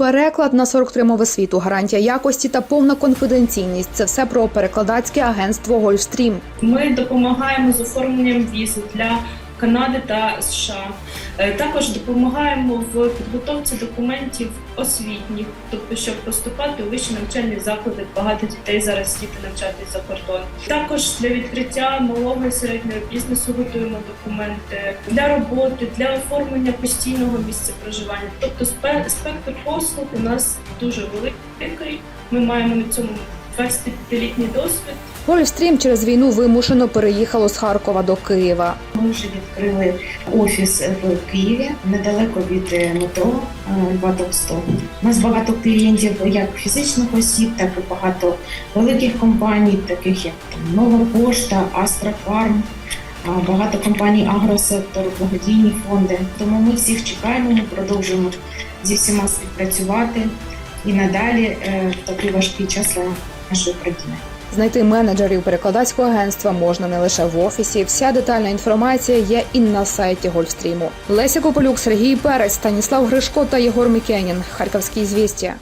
Переклад на 43 мови світу, гарантія якості та повна конфіденційність це все про перекладацьке агентство Гольфстрім. Ми допомагаємо з оформленням візи для Канади та США. Е, Також допомагаємо в підготовці документів освітніх, тобто щоб поступати у вищі навчальні заклади. Багато дітей зараз діти навчатись за кордон. Також для відкриття малого і середнього бізнесу готуємо документи для роботи, для оформлення постійного місця проживання. Тобто спе- спектр послуг у нас дуже великий. Ми маємо на цьому 25-літній досвід. Гольфстрім через війну вимушено переїхало з Харкова до Києва. Ми вже відкрили офіс в Києві недалеко від е, метро е, Льва Толстого. У нас багато клієнтів як фізичних осіб, так і багато великих компаній, таких як там, Нова Пошта, Астрофарм, багато компаній агросектору, благодійні фонди. Тому ми всіх чекаємо, ми продовжуємо зі всіма співпрацювати і надалі е, в такий важкий час нашої країни. Знайти менеджерів перекладацького агентства можна не лише в офісі. Вся детальна інформація є і на сайті Гольфстріму. Леся Кополюк, Сергій Перець, Станіслав Гришко та Єгор Мікенін. Харківські звістя.